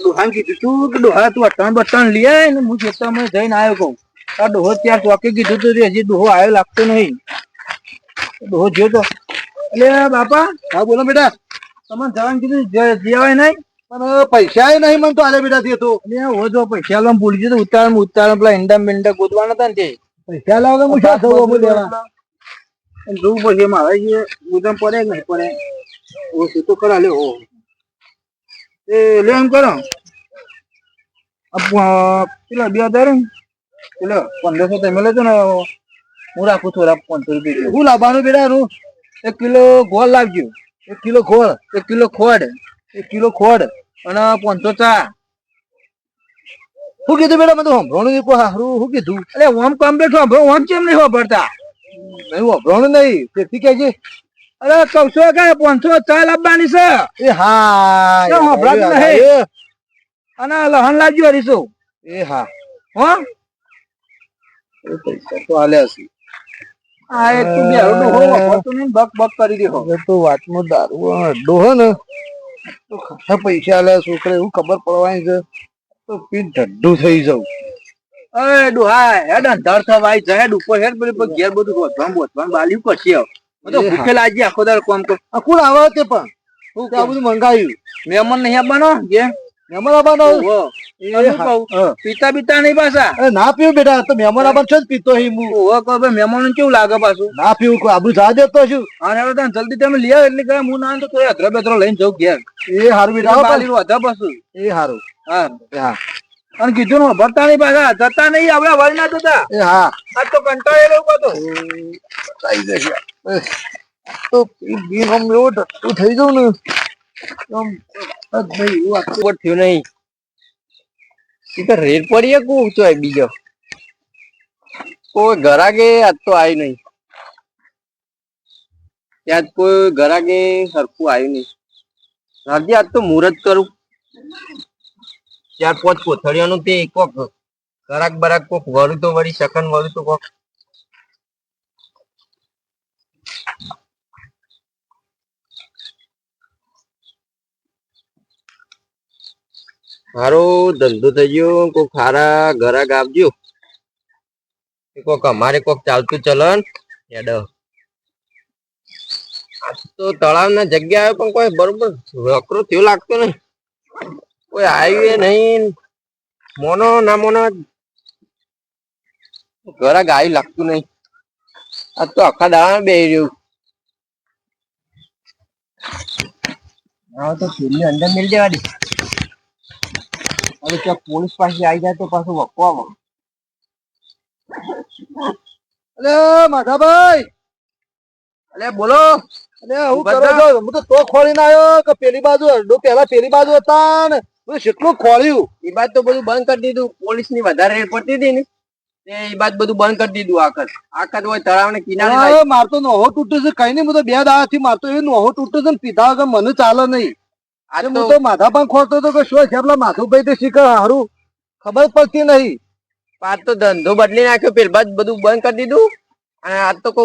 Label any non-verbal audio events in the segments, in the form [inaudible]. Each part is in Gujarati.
ડોહાને કીધું તું કે ડોહા તું અટણ બટણ લઈ આય ને હું ખેતરમાં જઈને આવ્યો કહું. આ ડોહો ત્યાં ચોકે કીધું તું હજી ડોહો આવ્યો લાગતો નહીં. ડોહો તો. એટલે બાપા હા બોલો બેટા. તમને જવાનું કીધું જ- જવાય નહીં પણ પૈસા નહીં મને તો આલે બેટા તે તો. એટલે હો જો પૈસા ભૂલી ઉતાર પેલા ઈંડા મીંડા ગોતવાના હતા ને તે. પૈસા લાવે હું શું થવું લેવા જોવું પછી મારે જે પડે કે નહીં પડે ઓછું તો કરા લે ઓ એ, લે, એમ કરો. પેલા બે હજાર પેલા પંદરસો તમે લેજો ને હું રાખું થોડા પંદર રૂપિયા. હું લાવવાનું બેટા નું એક કિલો ગોળ લાવજો. એક કિલો ગોળ, એક કિલો ખોડ, એક કિલો ખોડ અને પાંચસો ચા. શું કીધું બેટા મને તો સંભળવાનું નહીં, કોઈ શું કીધું? એટલે ઓમ કમ્પ્લેટ સાંભળો ઓમ કેમ નહીં સાંભળતા? નહીં સંભળવાનું નહીં તેથી કહેજે. અરે કૌશો કે પાંચસો ચા લાવવાની છે. એ હા એ સંભળાતું નહીં. અને લહન લાવજો હરીશું એ હા. હો? એ પૈસા તો આલે હશે આ એ તું બે હરડું હો નહીં બક બક કરી દેહો. તો વાતમાં દારૂ અડ્ડો હે ને. તો ખાસા પૈસા આલે છોકરા એવું ખબર પડવાની છે. તો પી ઢડ્ડું થઈ જાઉં. અરે ડુહા હેડ અંધાર થવાય જાય ઉપર હેડ ઘેર બધું બોધવાનું બોધવાનું બાલ્યું પછી હવે. હું. તો ભૂખે લાગી આખો દાડો કોમ કરું આ કોણ આવે તે પણ? તે આ બધું મંગાવ્યું. મહેમાન નહીં આપવાનો? જે? મહેમાન આવવાનો ઓહો. એ શું હા. કહું? હા. પીતા બીતા નહીં પાછા? અરે ના પીવું બેટા તો મહેમાન આવવાનું છે જ પીતો હી હું ઓહો કહો ભાઈ મહેમાનો કેવું લાગે પાછું? ના પીવું કોઈ આબુ જા દેતો છું. અને હવે તને જલ્દી તમે લઈ આવો એટલે કે હું ના તો તોય અધરો બેધરો લઈને જાઉં ઘેર. એ હારું બેટા હો વધા પાછું. એ હારું. હા. હા. અને કીધું ને ભરતા નહીં પાછા જતા નહીં આપડે વળી ના જતા. એ હા. આ તો કંટાળેલો હતો. થઈ જશે. એ, તો આમ એવો ઢટ્ટુ થઈ ગયો ને. આમ ભાઈ, એવું આખું પર થયું નહીં. એ તો રેડ પડીએ કુ તો બીજો. કોઈ ઘરાગે આજ તો આવ્યું નહીં. ત્યાં જ કોઈ ઘરાગે સરખું આવ્યું નહીં. રાજી આજ તો મુહૂર્ત કરું. ચાર પાંચ કોથળીઓનું તે કોક ઘરાક બરાક કોક વળું તો વળી શકન વળું તો કોક. સારો ધંધો થઈ ગયો. કોક સારા ઘરાક આપજો એ કોક અમારે કોક ચાલતું ચલન એડ તો તળાવ ના જગ્યા પણ કોઈ બરોબર વકરો થયો લાગતો નહીં. કોઈ હાઈવે નહીં. મોનો ના મોનો ઘરા આવી લાગતું નહીં. આ તો આખા દાણા બે રહ્યું. હા, તો છેલ્લી અંદર મિલ જવાની હવે ત્યાં પોલીસ પાસે આવી જાય તો પાછું વકવામાં અલે માધાભાઈ! અલે બોલો. અલે હું કરો છો? હું તો તો ખોલીને આવ્યો કે પેલી બાજુ અડ્ડો પેલા પેલી બાજુ હતા ને બધું કેટલું ખોલ્યું એ બાદ તો બધું બંધ કરી દીધું. પોલીસની વધારે રેડ પડતી હતી ને એ બાદ બધું બંધ કરી દીધું આખત. આખત હોય તળાવ ને કિનારે મારતો નોહો તૂટ્યો છે. કઈ નહીં હું તો બે દાડાથી મારતો એ નોહો તૂટ્યો છે ને પીધા વગર મને ચાલે નહીં. આ અને તો હું તો માથા પણ ખોરતો હતો કે શું છે? પેલા માથુભાઈ તો શીખર હારું. ખબર પડતી નહીં. આ તો ધંધો બદલી નાખ્યો પેલા બધું બંધ કરી દીધું. અને આ તો કઉ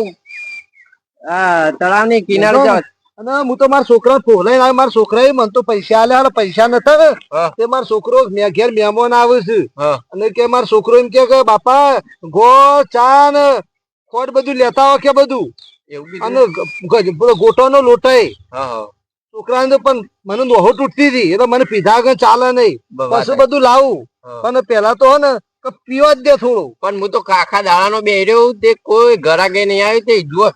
આ તળાવની કિનારે હું તો- જાવ અને હું તો મારા છોકરા ફોલાઈ ના મારા છોકરા મને તો પૈસા આલ્યા હાલે પૈસા નતા. તે મારો છોકરો મેં ઘેર મહેમાન આવે છે. અને કે મારો છોકરો એમ કે બાપા ગો ચા ને ખોટ બધું લેતા આવો કે બધું? એવું અને ગોટો નો લોટાય છોકરાને પણ મને નોહો તૂટતી હતી. એ તો મને પીધા આગળ ચાલે નહીં. પછી બધું લાવું. પણ પેલા તો ને કે પીવા જ દે થોડું. પણ હું તો કાખા દાડાનો બેર્યો તે કોઈ ઘરાકે નહીં આવ્યું. તે જુઓ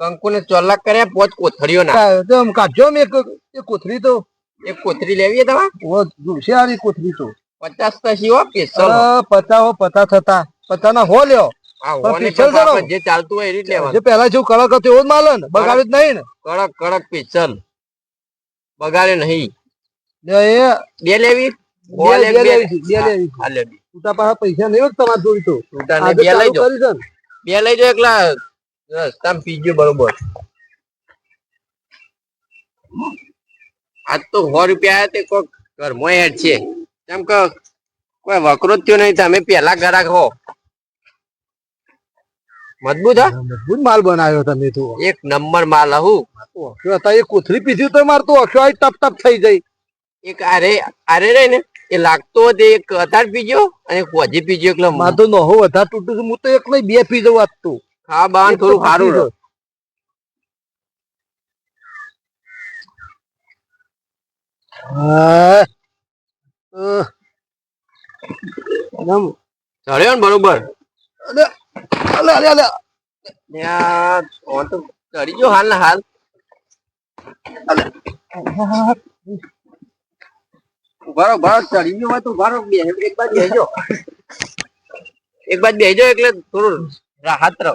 કંકુ ને ચોલાક કર્યા પોચ કોથળીઓ ના કાઢજો ને એક કોથરી તો. એક કોથળી લેવી તમે હોશિયારી કોથરી તો. પચાસ તસી હો પેસલ પચા હો પતા થતા. પચા ના હો લ્યો. જે ચાલતું હોય એ લેવાનું. જે પેલા જેવું કડક હતું એવું જ માલે ને. બગાડ્યું જ નહીં ને. કડક કડક પેચલ બગાડે નહીં. બે લેવી? પાસે નહીં તમારે જોડી તો. બે લઈ જાઓ બે લઈ જાઓ એકલા. રસ્તામાં પીજો બરોબર. આજ તો સો રૂપિયા તે કોક ઘરમાં હેડ છે. કેમ કે કોઈ વકરો થયો નહીં તમે પેલા ઘરાક હો. મજબૂત હા? મજબૂત માલ બનાવ્યો તમે તો. એક નંબર માલ હું અક્ષો હતા એ કોથળી પીધી તો મારતો અક્ષો ટપ ટપ થઈ જાય. એક આરે આરે રે ને એ લાગતો તે એક અધાર પીજો અને કોજી પીજો એટલે મારે તો નહો અધાર તૂટું હું તો એક નહીં બે પી જવું આજ તો. ખાવા થોડું સારું રહ્યો હા. ચડ્યો ને બરોબર? અલે અલે અલે. અલે ત્યાં ઓન તો ચડી ગયો હાલ ને હાલ. ઉભારો ઉભારો ચડી ગયો તો ઉભારો બે એક બાજુ બેસજો. એક બાજુ બેસજો એટલે થોડું રાહત રહો.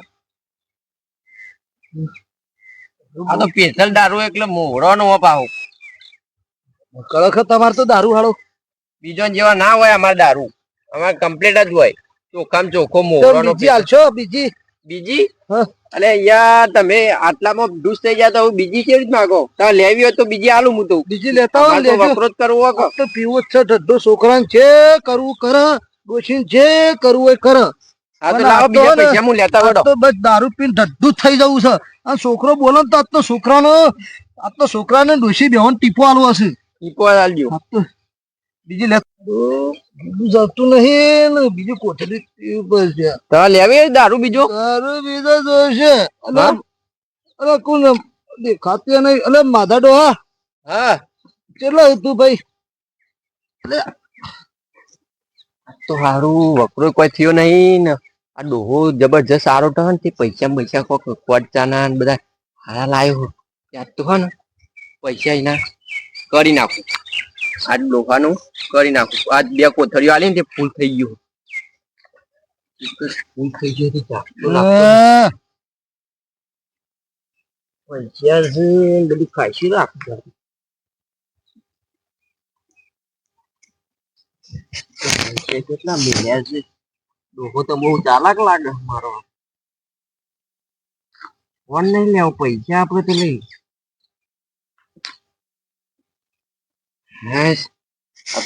આ તો પેશલ દારૂ એટલે મોડો નો પાહો કળખ તમારે તો દારૂ હાળો. બીજો જેવા ના હોય અમારે દારૂ. અમારે કમ્પ્લીટ જ હોય. ચોખામ ચોખ્ખો તો મોડો નો બીજી હાલશો બીજી? બીજી? અને યાર તમે આટલામાં ડૂસ થઈ ગયા તો બીજી કેવી રીત માંગો તમે લેવી હોય તો બીજી આલું હું તો બીજી લેતા હોય લેજો. વપરો કરવો હોય તો પીવો છે ઢડ્ડો છોકરાને છે કરવું કર ડોશીને જે કરવું હોય કર. હા તો લાવો બીજા પૈસા હું લેતા વડો તો બસ દારૂ પીને ઢડ્ડું થઈ જવું છે. આ છોકરો બોલો ને તો આજ તો છોકરાનો આજ તો છોકરાને ડોશી બેહોન ટીપો આલવો હશે. ટીપો આલજો. બીજી લે જતું નહીં ને બીજું કોઠડી પીવું પડશે. તો લેવી દારૂ બીજો? દારૂ બીજો જોશે. અને અરે કોણ દેખાતી નહીં અલે માધા ડોહા હા? કેટલો હતું ભાઈ? તો સારું વકરો કોઈ થયો નહીં ને. આ ડોહો જબરજસ્ત સારો તો ને તે પૈસા પૈસા કોક કોટચાના ને બધા હારા લાયો ત્યાં તો હે ને પૈસા એના કરી નાખું. આજ ડોહાનું કરી નાખું. આજ બે કોથળીઓ આલી ને તે ફૂલ થઈ ગયું. ફૂલ થઈ ગયું ને બધી ખાઈશી રાખું કેટલા મિલ્યા છે. ડોહો તો બહુ ચાલાક લાગે મારો. ફોન નહીં લેવો પૈસા આપડે તો લઈ બસ આજ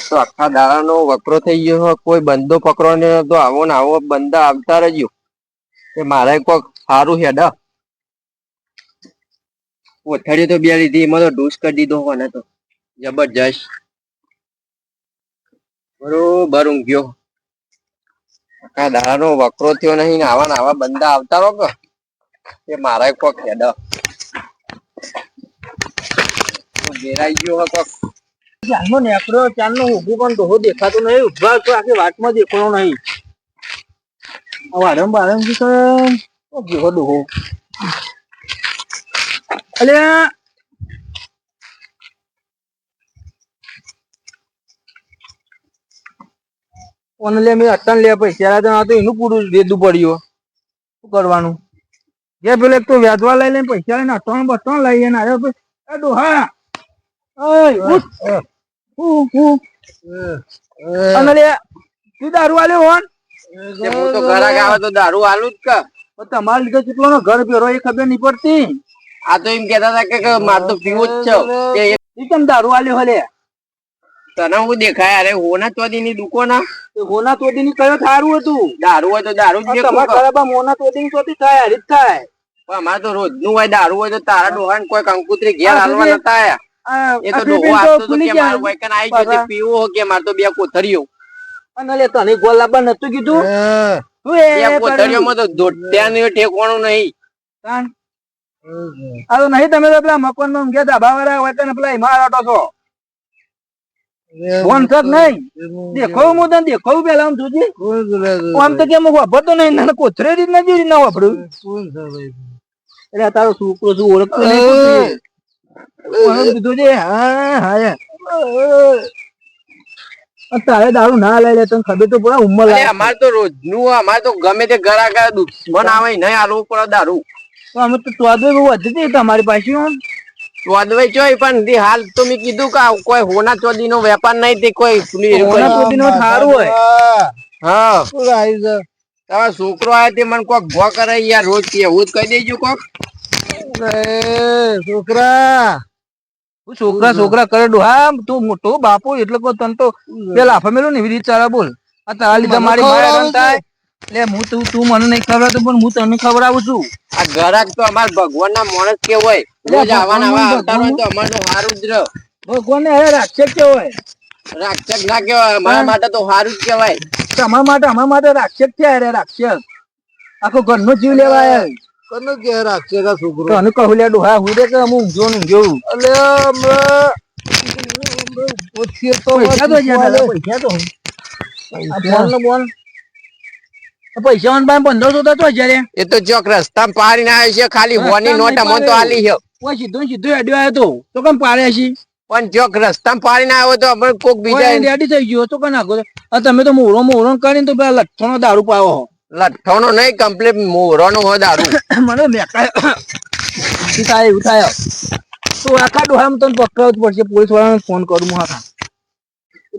તો આખા દાડાનો વકરો થઈ ગયો કોઈ બંદો પકડો ને તો આવો ને આવો બંદા આવતા રહ્યો કે મારે કોક સારું હેડા. ઓથડી તો બે લીધી. એમાં તો ડોસ કરી દીધો કોને તો. જબરજસ્ત. બરોબર ઊંઘ્યો. આખા દાડાનો વકરો થયો નહીં ને આવા ને આવા બંદા આવતા રહો કે. એ મારા કોક, હેડ. ઘેરાઈ ગયો કોક. ચાલનો નેકડો ચાલનો ઊભું પણ ડોહો દેખાતો નહીં, ઊભા તો આખી વાતમાં દેખાણો નહીં. વારમ વારમથી તો જેવો ડોહો? અલે ઓને લે, મેં અટન લે, પૈસા તો એનું પૂરું દેદું પડ્યું. શું કરવાનું? જે પેલો એક તો વ્યાજવા લઈ લઈને પૈસા લઈને અટણ બટણ લઈ ને આવ્યો ડોહા ઓય અને લે તું દારૂ આલ્યો હોન? હું તો ઘરાક આવે તો દારૂ આલું જ કે તમારા લીધે કેટલો નો ઘર ભેરો એ ખબર નહીં પડતી. આ તો એમ કેતા હતા કે- માર તો પીવું જ છે. તે ઈ દારૂ આલ્યો હલે? તને હું દેખાય અરે હોના ચોદી ની દુકાન? તે હોના તોડી ની કયો થારું હતું? દારૂ હોય તો દારૂ જ તમારા ખરાબા મોના તોડી ની ચોથી થાય હરી થાય. પણ અમારે તો રોજનું હોય દારૂ હોય તો તારા ડોહાને કોઈ કંકુતરી ઘેર હાલવા નતા આયા. એ તો ડોહો આપતો તો કે મારું કોઈ કને આઈ છે પીવો કે મારે તો બે કોથળીઓ. અને લે તને ગોળ લાવવા નતું કીધું? તું એ તો નહીં. નહીં તમે તો પેલા મકાનમાં ગયા ધાબા વાળા હોય તને પેલા એમાં આટો છો. ફોન છે કે નહીં. દેખો હું તને દેખો પેલા આમ જોજે. આમ તો કેમ વાપરતો નહીં નાના કોથરે રીત ના જેવી ના વાપરું. કોણ છે ભાઈ? એટલે તારો છોકરો શું ઓળખતો નહીં કોથળી. છે હા હા તારે દારૂ ના લઈ લે તને ખબર તો પૂરા ઉંમર લાગે અમારે તો રોજનું અમારે તો ગમે તે ઘર આગળ દુશ્મન આવે નહીં આલવું પડે દારૂ અમે તો ચોદવે બહુ વધી હતી તમારી પાસે હો. ચોદવાઈ ચોય પણ તે હાલ તો મેં કીધું કે કોઈ હોના ચોદી નો વેપાર નહીં તે કોઈ હોના ચોદી નો સારું હોય. હા. તારા છોકરો આવે તે મને કોક ભો કરે યાર રોજ કે એવું જ કહી દેજો કોક છોકરા. છોકરા છોકરા કરે ડોહા તું મોટો બાપો એટલે કોઈ તને તો બે લાફા મેલો ને એવી રીતે ચાલે બોલ. આ તારા લીધા મારી થાય એટલે હું તું તું મને નહીં ખવડાવતો પણ હું તને ખવડાવું છું. આ ગરાક તો અમાર ભગવાન ના માણસ કે હોય. રોજ આવવાના આવા આવતા હોય તો અમારું સારું જ રહે. ભગવાન ને રાક્ષક રાક્ષસ કે હોય રાક્ષક ના કેવાય મારા માટે તો સારું જ કહેવાય. તમારા માટે અમારા માટે રાક્ષસ છે અરે રાક્ષસ. આખો ઘરનો જીવ લેવાય. કને કે રાખશે કા છોકરો? તો કહું લે ડોહા હું રે કે હું ઊંઘજો ને ઊંઘજો અલે હમણાં ઓછી તો પૈસા તો જ્યાં દાદા, પૈસા તો આ ફોન બોલ પૈસા વાળા પાસે પંદરસો તો તો હજાર એ તો ચોક રસ્તા પાડીને આવ્યો છે ખાલી હોની નોટ મન તો આલી છે. સીધો સીધો હેડ્યો આવ્યો તો. તો કેમ પાડ્યા છે? પણ ચોક રસ્તા પાડી ના આવ્યો તો આપણે કોક બીજા રેડી થઈ ગયો તો કે નાખો તમે તો મોરો મોરો કરીને તો પેલા લઠ્ઠો દારૂ પાવો લઠ્ઠોનો નહીં કમ્પ્લીટ મોરોનો હોય દારૂ. [coughs] મને મેકાય. થાય એવું તો આખા ડોહામાં તને પકડાવવું જ પડશે. પોલીસ વાળાને ફોન કરું હું આખા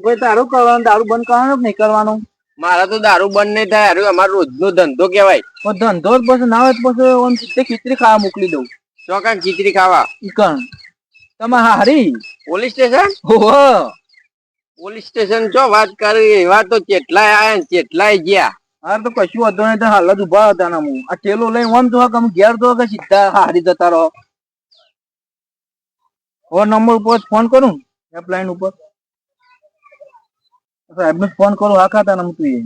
ભાઈ તારું કરવાનું દારૂ બંધ કરવાનો નહીં કરવાનો? મારા તો દારૂ બંધ નહીં થાય. અરે અમારો રોજનો ધંધો કહેવાય. ધંધો જ પછી ના હોય તો પછી ઓમ ખીચડી ખાવા મોકલી દઉં. ચોકા ખીચડી ખાવા? ઈકણ તમે હારી? Police station? ઓહો. પોલીસ સ્ટેશન જો વાત કરી? એવા તો કેટલાય આયા કેટલાય ગયા. હાર તો કશું વાંધો નહીં તો હાલ જ ઊભા હતા ને હું આ ટેલો લઈને ઓમ તો કે ઘેર તો કે સીધા હારી જતા રહો. ઓ નંબર ઉપર ફોન કરું હેલ્પલાઇન ઉપર. સાહેબ ને ફોન કરું હા ખાતા ને તું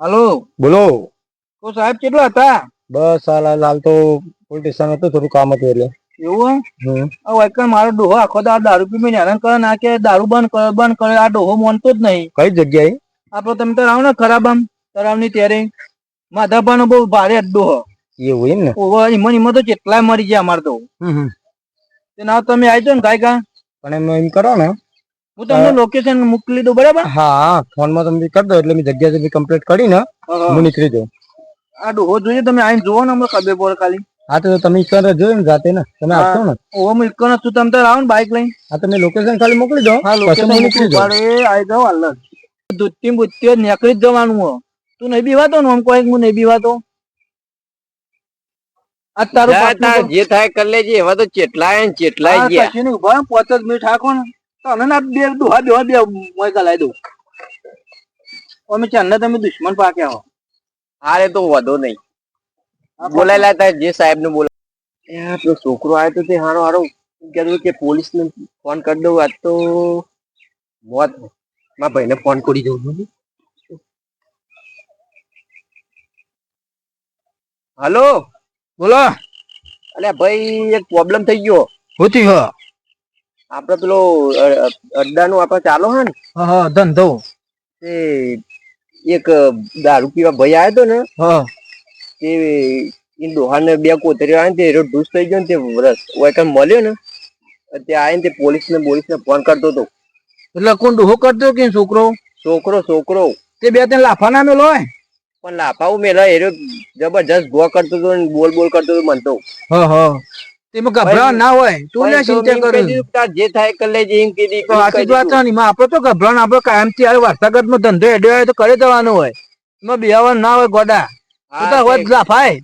હાલો? બોલો. તો સાહેબ કેટલા હતા? બસ હાલ હાલ હાલ તો પોલીસ સ્ટેશન હતું થોડું કામ હતું એટલે. એવું હોય આ મારો ડોહો આખો દાડો દારૂ મેં હેરાન કરે ના કે દારૂ બંધ કરે બંધ કરે આ ડોહો માનતો જ નહીં. કઈ જગ્યાએ? આપડે તમે તો આવો ને ખરાબ આમ તરાવની ત્યારે માધાભાનો બહુ ભારે ડોહો. એવું એમ ને? ઓહો ઈમન ઈમન તો કેટલાય મરી ગયા અમાર તો. ના તમે આવી ને ગાય કા પણ એમ એમ કરો ને. હું તમને લોકેશન મોકલી દઉં બરાબર? હા ફોનમાં તમે કરી દો એટલે મેં જગ્યા સુધી કમ્પ્લીટ કરીને હું નીકળી જાઉં. આ ડોહો જોઈએ તમે આવીને જોવો ને અમે ખબર પડે ખાલી. હા તો તમે ઈશ્વર જોયું ને જાતે ને. તમે આપશો ને? હું ઇક્કો છું તમે તો આવો ને બાઇક લઈને. હા તમે લોકેશન ખાલી મોકલી દો હા લોકેશન મોકલી. દો અરે આઈ આવી જાઓ દુત્તી બુત્તી નીકળી જ જવાનું હો. તું નહીં બીવાતો ને આમ કોઈ હું નહીં બીવાતો. આ તારું જા પાટલું જે થાય કર લેજે. એવા તો ચેટલાય ને ચેટલાય ગયા. કશું નહીં, ઊભા પાંચ જ મિનિટ હાકો ને. તને ના બે દોહા દોહા બે મોય કલાઈ દઉં. અમે ચાંદના તમે દુશ્મન પાક્યા હો. હારે તો વધો નહીં. બોલાયેલા હતા જે સાહેબ ને બોલા પેલો છોકરો આવ્યો તો તે હારો હારો કહેતો કે પોલીસ ને ફોન કરી દઉં આજ તો મોત મારા ભાઈને ફોન કરી દઉં હાલો? બોલો. અલે ભાઈ એક પ્રોબ્લેમ થઈ ગયો. હોતી હા. આપડે પેલો અડ્ડા નું આપડે ચાલો હે ને? હા હા ધંધો. એ એક દારૂ પીવા ભાઈ આવ્યો તો ને હા. તે એ ડોહાને બે કોતરીઓ આવે તે ઢૂસ થઈ ગયો ને તે વરસ ઓય મળ્યો ને? તે આવીને તે પોલીસ ને પોલીસ ને ફોન કરતો હતો. એટલે કોણ ડોહો કરતો કે છોકરો? છોકરો છોકરો. તે બે ત્રણ લાફા ના મેલો હોય? પણ લાફાવું મેલા એરો જબરજસ્ત ગો કરતો ને બોલ બોલ કરતો હતો મનતો તો. હા તેમાં ગભરા ના હોય તું ને ચિંતા કરું. જે થાય કર લેજે એમ કીધી તો સાચી વાત છે ને, એમાં આપડે તો ગભરા આપડે કાયમથી આ વારસાગતમાં ધંધો એડ્યો હોય તો કરે દેવાનો હોય. એમાં બિહાવાનું ના હોય ગોડા. તું તો લાફાય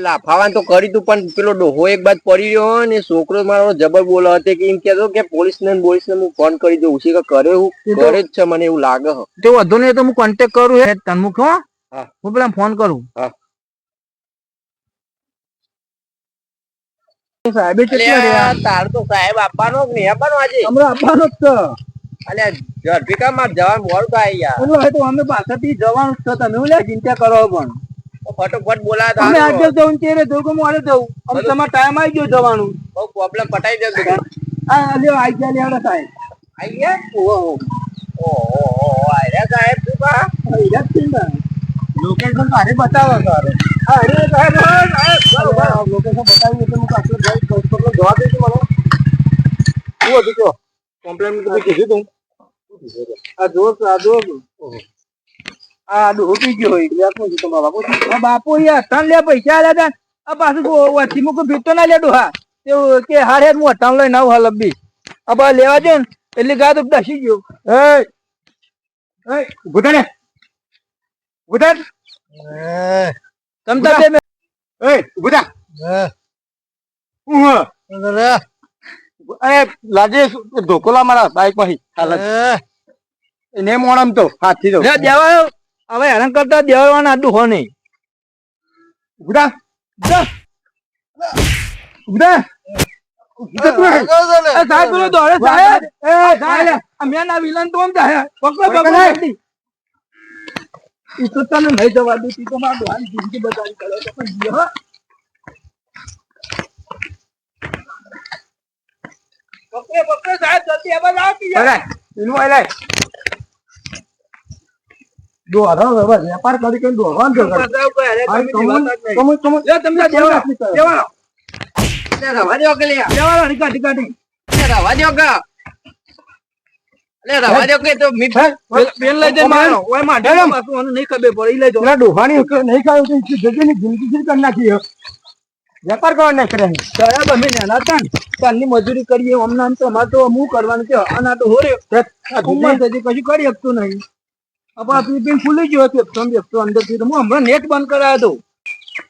લાફાવાન તો કરી તું પણ પેલો ડોહો એક બાદ પડી રહ્યો ને છોકરો મારો જબર બોલો હતો કે એમ કહેતો કે પોલીસ ને પોલીસ ને હું ફોન કરી દઉં છે. કે કરે હું કરે જ છે મને એવું લાગે તે વધુ નહીં તો હું કોન્ટેક્ટ કરું હે તને મૂક હો. હા. પેલા ફોન કરું. હા. સાહેબે તાર તો સાહેબ આપવાનો જ નહીં આપવાનો આજે. હમણાં આપવાનો જ છે. અલ્યા ઝડપી માં જવાનું મોડું આવી યાર પેલું તો અમે પાછળથી જવાનું છે તમે હું ચિંતા કરો પણ. તો ફટોફટ બોલાય તો અમે આજે જવું ત્યારે જવું કે મોડે જવું હવે તમારો ટાઈમ આવી ગયો જવાનું. બહુ પ્રોબ્લેમ પટાઈ દે બેટા હા લ્યો આઈ ગયા લ્યો સાહેબ. આઈ ગયા? ઓ ઓ ઓ ઓહો આર્યા સાહેબ તું કા? યાદ તું બા લોકેશન તારે બતાવો તારે હા અરે સાહેબ હા, સાહેબ લોકેશન બતાવી એટલે હું આટલો ડ્રાઈવ કરતો જવા દેજો મને. શું હતું તો કમ્પ્લેન તમે કીધું તું આ જો આ જો. આ ડોહો પી ગયો એટલે આપો છો તમારા બાપુ. આ બાપુ યાર તન લે પૈસા આલ્યા તા આ પાછું વચ્ચી મૂકો ફીટતો ના લે હા તે કે હારે હું અટાણ લઈને આવું હા લબ્બી આ બા લેવા જાય ને એટલે ગા તો દસી ગયો. એ એ ઊભો ને. ઊભો તમ તાર બે એ ઊભો હું અરે. લાજે ધોકો લા મારા બાઈકમાં હાલત એને મોણમ તો હાથી દો દેવા હવે હેરાન કરતા દેવાના આડું હો નહીં. ઉગડા. ઉગડા. ઉગડા. પકડો સાહેબ. જલ્દી આવો દોરો હવે વેપાર કરી? કરીને તમે તમને. રવા કે લે? દેવાળો, ની કાઢી, કાઢી. રવા દ્યો કે? લે રવા દ્યો કે તો મી પેન- પેન લઈ જઈને મારો. ઓય માટે મેડમ. પાછું નહીં ખબર પડે. લઈ જાઓ. પેલા ડોહાની નહીં ખાયું તો ઈ જગ્યાની જિંદગી જ કરી નાખી વેપાર કરવા નહીં કરે. સાહેબ, અમે નાના હતા ને, ત્યારની મજૂરી કરીએ હમણાં તો અમારે તો હું કરવાનું છે અને આ તો હોરે કશું કરી શકતું નહીં. હવે આ ખુલી ગયો પેપ્સો ને પેપ્સો અંદરથી તો હું હમણાં નેટ બંધ કરાયો હતો.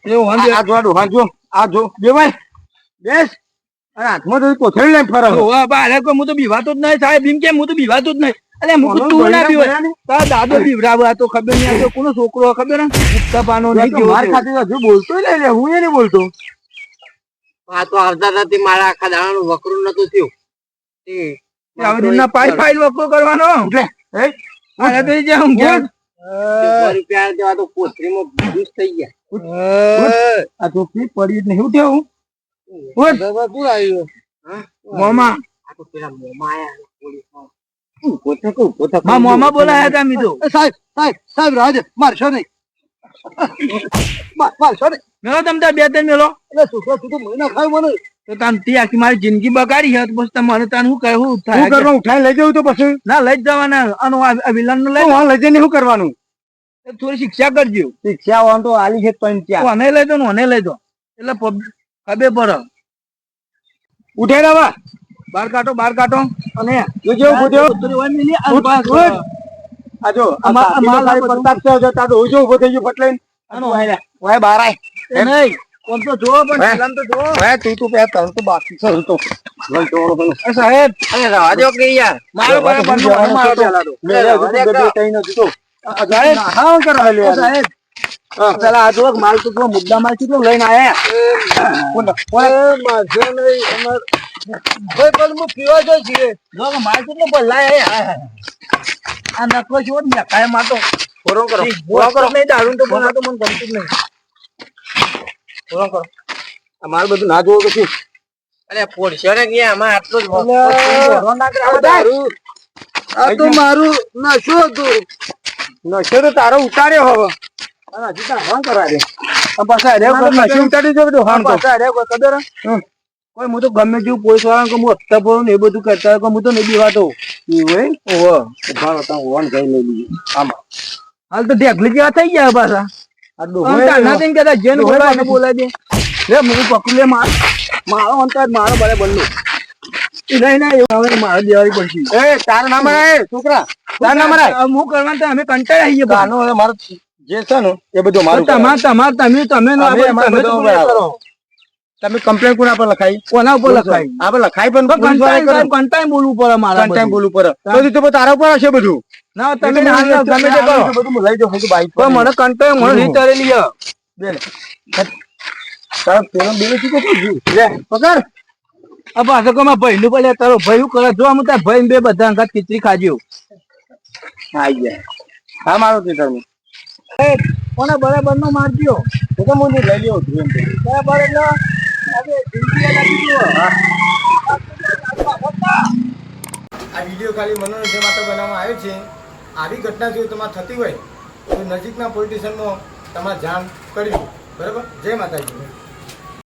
એ વાંધો આ જો આ આ જો બે બેસ. અને હાથમાં તો કોથળી લઈને ફરે છે. બા, અરે હું તો બીવાતો જ નહીં સાહેબ. એમ કેમ હું તો બીવાતો જ નહીં? અરે હું તું ના ભણ્યા બીવાય. ભણ્યા નહીં? તારા દાદો બીવરાવો આ તો ખબર નહીં આ તો કોનો છોકરો ખબર ને ગુપ્તા પાનો નહીં તો માર છે. હજુ બોલતો નહીં હું એ નહીં બોલતો. આ તો આવતા નથી મારા આખા દાડાનું વકરું નતું થયું. દિનના પાઈ ફાઈલ વખો કરવાનો. એટલે અરે તો જે હું સો રૂપિયા દેવા તો કોથરીમાં juice થઈ ગયા. આ તો પી પડી જ નહીં. ઉઠ્યો હું? આવ્યો મોમા. આ તો પેલા મોમા આયા પોલીસમાં. કે માં મોમાં બોલાયા હતા મી તો. સાહેબ સાહેબ સાહેબ રાજ મારશો નહીં. મેલો તમ તાર બે ત્રણ મેલો. એટલે છોકરો તું તો મહિના ખાય મને. તો તાન તે આખી મારી જિંદગી બગાડી છે પછી તમારે તાન શું કહે શું થાય કરવા ઉઠાઈ લઈ જવું તો પછી. ના લઈ જવાના. આનો આ વિલનનું લઈ લઈ જઈને શું કરવાનું? થોડી શિક્ષા કરજો. શિક્ષા વાળા તો આલી છે ચાર. આને લઈ દો આને લઈ દો. એટલે ખબે ખબર પડે ઉઠાઈ રહ્યા બાર કાઢો બાર કાઢો. અને જોજો મિલી આ જો તારો ઉજો ઊભો થઈ ગયો. આનો વાય બહાર આય એ નહીં કોમ તો જો પણ હે? તો જો વાય તું તું પે ત્રણ તો બાકી છે હું તો લઈ જવાનો પેલો. એ સાહેબ અરે રવા કે યાર મારો પર નો મારો તો. પેલા તો. કઈ ન તો તો. આ સાહેબ, હા કરવા લે સાહેબ પેલા આ જુઓ માલ તો મુદ્દા માલ કેટલો લઈને આયા કોણ? કોણ? ભાઈ પણ હું પીવા જઈ છીએ જો માલ કેટલો બદલાય આયા. આ નકલો છો ને કાય માતો ફોરમ કરો. પૂરો કરો નહીં દારૂ તો પણ તો મને ગમતું જ નહીં ફોરમ કરો. આ માલ બધું ના જોવો પછી અરે પોલીસો ને ગયા આમાં આટલો જ. આ દારૂ. આ તો મારું નશો હતું નશો તો તારો ઉતાર્યો હવે હજી તારે હવાન કરવા પાછા નશો ઉતારી જો બધું હાન પાછા અરે કોઈ હે? હમ. કોઈ હું તો ગમે તેવું પોલીસવાળા કે હું હપ્તા ભરું ને એ બધું કરતા કે હું તો નહીં બીવાતો એવું હે? ઓહો. ઊભા રહો, તારું હોર્ન લઈ લઈએ. આમાં. હાલ તો ઢેકલી જેવા થઈ ગયા પાછા આ ડોહો આમ એ કહેતા જેને બોલાય એને બોલાય દે લે હું પકડી લે માર મારો અંતર મારો નહીં ના એવું હવે મારે દેવાની પડશે એ તારું નામ એ છોકરા તાર ના રાય હવે હું કરવાનું તો અમે બધા. કાનો હવે મારો જે છે ને એ બધું મારું તમાર તમાર તમે તમે નો. કરો. તમે કમ્પ્લેન કોના પર લખાઈ કોના ઉપર લખાય આપણે લખાઈ પણ. કંટાળી બોલવું પડે મારા time બોલવું પડે બધું તો તારા ઉપર હશે બધું ના તમે તમે તો તે કરો બધું લઈ જાવ હું બાઈક પણ મને કંટાળી મને રીત કરેલી છે. બે લે. તારા પેલો બેલો શું કહું? લે, પકડ. આ પાછો કે ભાઈ નું બોલે તારો ભાઈ કરે જો આમ તાર ભાઈ બે બધા અંગાત ખીચડી ખાજો આઈ ગયા. હા, મારો થિયેટરમાં. કોને બરાબર નો મારજો તો તો હું લઈ લ્યો બરાબર એટલે આ વીડિયો ખાલી મનોરંજન માટે બનાવવામાં આવ્યો છે. આવી ઘટના જો તમારે થતી હોય, તો નજીકના પોલીસ સ્ટેશનમાં તમારે જાણ કરવી. બરાબર? જય માતાજી.